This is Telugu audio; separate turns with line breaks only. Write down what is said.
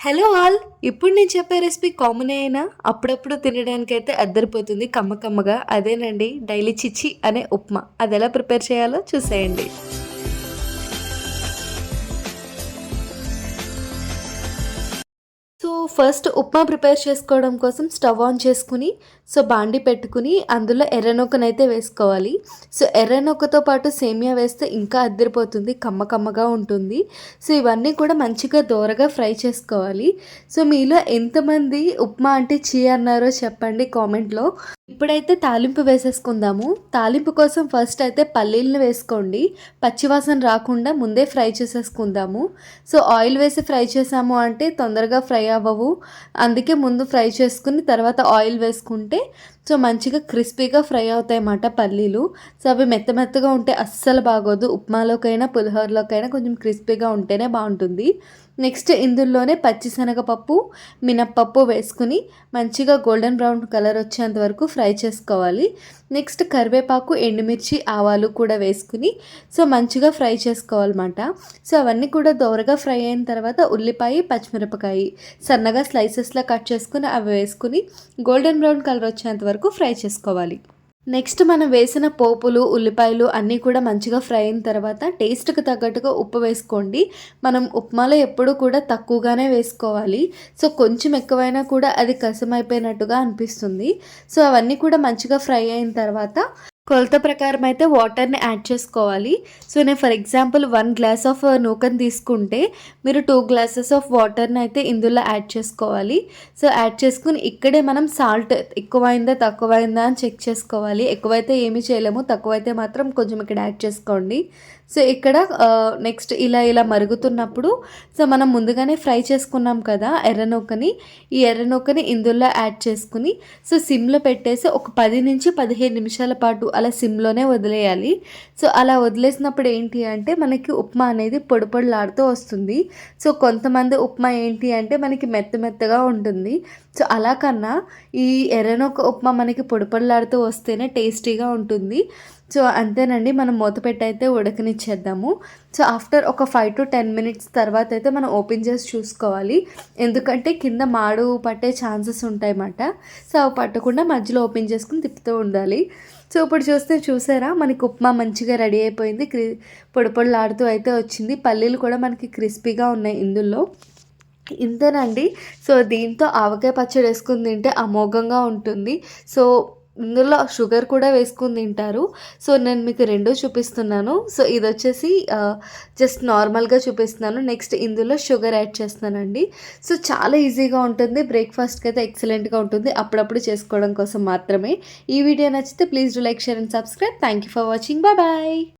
Hello all. ఇప్పుడు నేను చెప్పే రెసిపీ కామన్ అయినా అప్పుడప్పుడు తినడానికి అయితే అద్దరిపోతుంది కమ్మ కమ్మగా. అదేనండి డైలీ చిచ్చి అనే ఉప్మా. అది ఎలా ప్రిపేర్ చేయాలో చూసేయండి. ఫస్ట్ ఉప్మా ప్రిపేర్ చేసుకోవడం కోసం స్టవ్ ఆన్ చేసుకుని సో బాండి పెట్టుకుని అందులో ఎర్రనొక్కనైతే వేసుకోవాలి. సో ఎర్రనొక్కతో పాటు సేమియా వేస్తే ఇంకా అద్దరిపోతుంది కమ్మ కమ్మగా ఉంటుంది. సో ఇవన్నీ కూడా మంచిగా దోరగా ఫ్రై చేసుకోవాలి. సో మీలో ఎంతమంది ఉప్మా అంటే చీ అన్నారో చెప్పండి కామెంట్లో. ఇప్పుడైతే తాలింపు వేసేసుకుందాము. తాలింపు కోసం ఫస్ట్ అయితే పల్లీలను వేసుకోండి. పచ్చివాసన రాకుండా ముందే ఫ్రై చేసేసుకుందాము. సో ఆయిల్ వేసి ఫ్రై చేసాము అంటే తొందరగా ఫ్రై అవ్వవు. అందుకే ముందు ఫ్రై చేసుకుని తర్వాత ఆయిల్ వేసుకుంటే సో మంచిగా క్రిస్పీగా ఫ్రై అవుతాయి అన్నమాట పల్లీలు. సో అవి మెత్త మెత్తగా ఉంటే అస్సలు బాగోదు. ఉప్మాలోకైనా పులిహోరలోకైనా కొంచెం క్రిస్పీగా ఉంటేనే బాగుంటుంది. నెక్స్ట్ ఇందులోనే పచ్చిశనగపప్పు మినప్పప్పు వేసుకుని మంచిగా గోల్డెన్ బ్రౌన్ కలర్ వచ్చేంత వరకు ఫ్రై చేసుకోవాలి. నెక్స్ట్ కరివేపాకు ఎండుమిర్చి ఆవాలు కూడా వేసుకుని సో మంచిగా ఫ్రై చేసుకోవాలన్నమాట. సో అవన్నీ కూడా దోరగా ఫ్రై అయిన తర్వాత ఉల్లిపాయ పచ్చిమిరపకాయ సన్నగా స్లైసెస్లో కట్ చేసుకుని అవి వేసుకుని గోల్డెన్ బ్రౌన్ కలర్ వచ్చేంత వరకు ఫ్రై చేసుకోవాలి. నెక్స్ట్ మనం వేసిన పోపులు ఉల్లిపాయలు అన్నీ కూడా మంచిగా ఫ్రై అయిన తర్వాత టేస్ట్కి తగ్గట్టుగా ఉప్పు వేసుకోండి. మనం ఉప్మాలో ఎప్పుడు కూడా తక్కువగానే వేసుకోవాలి. సో కొంచెం ఎక్కువైనా కూడా అది కసమైపోయినట్టుగా అనిపిస్తుంది. సో అవన్నీ కూడా మంచిగా ఫ్రై అయిన తర్వాత కొలత ప్రకారం అయితే వాటర్ని యాడ్ చేసుకోవాలి. సో నేను for example one glass of నూకని తీసుకుంటే మీరు టూ గ్లాసెస్ ఆఫ్ వాటర్ని అయితే ఇందులో యాడ్ చేసుకోవాలి. సో యాడ్ చేసుకుని ఇక్కడే మనం సాల్ట్ ఎక్కువైందా తక్కువైందా అని చెక్ చేసుకోవాలి. ఎక్కువైతే ఏమీ చేయలేము తక్కువైతే మాత్రం కొంచెం ఇక్కడ యాడ్ చేసుకోండి. సో ఇక్కడ నెక్స్ట్ ఇలా ఇలా మరుగుతున్నప్పుడు సో మనం ముందుగానే ఫ్రై చేసుకున్నాం కదా ఎర్రనొక్కని ఈ ఎర్రనొక్కని ఇందులో యాడ్ చేసుకుని సో సిమ్లో పెట్టేసి ఒక పది నుంచి పదిహేను నిమిషాల పాటు అలా సిమ్లోనే వదిలేయాలి. సో అలా వదిలేసినప్పుడు ఏంటి అంటే మనకి ఉప్మా అనేది పొడి పొడిలాడుతూ వస్తుంది. సో కొంతమంది ఉప్మా ఏంటి అంటే మనకి మెత్త మెత్తగా ఉంటుంది. సో అలా కన్నా ఈ ఎర్రనొక్క ఉప్మా మనకి పొడి పొడిలాడుతూ వస్తేనే టేస్టీగా ఉంటుంది. సో అంతేనండి మనం మూత పెట్టయితే ఇచ్చేద్దాము సో ఆఫ్టర్ ఒక ఫైవ్ టు టెన్ మినిట్స్ తర్వాత అయితే మనం ఓపెన్ చేసి చూసుకోవాలి. ఎందుకంటే కింద మాడు పట్టే ఛాన్సెస్ ఉంటాయన్నమాట. సో అవి పట్టకుండా మధ్యలో ఓపెన్ చేసుకుని తిప్పుతూ ఉండాలి. సో ఇప్పుడు చూస్తే చూసారా? మనకి ఉప్మా మంచిగా రెడీ అయిపోయింది. క్రి పొడి పొడిలాడుతూ అయితే వచ్చింది. పల్లీలు కూడా మనకి క్రిస్పీగా ఉన్నాయి ఇందులో. ఇంతేనండి. సో దీంతో ఆవకాయ పచ్చడి వేసుకుని తింటే అమోఘంగా ఉంటుంది. సో ఇందులో షుగర్ కూడా వేసుకుని తింటారు. సో నేను మీకు రెండూ చూపిస్తున్నాను. సో ఇది వచ్చేసి జస్ట్ నార్మల్గా చూపిస్తున్నాను. నెక్స్ట్ ఇందులో షుగర్ యాడ్ చేస్తున్నానండి. సో చాలా ఈజీగా ఉంటుంది. బ్రేక్ఫాస్ట్కి అయితే ఎక్సలెంట్గా ఉంటుంది. అప్పుడప్పుడు చేసుకోవడం కోసం మాత్రమే. ఈ వీడియో నచ్చితే please do like share and subscribe. Thank you for watching. Bye bye.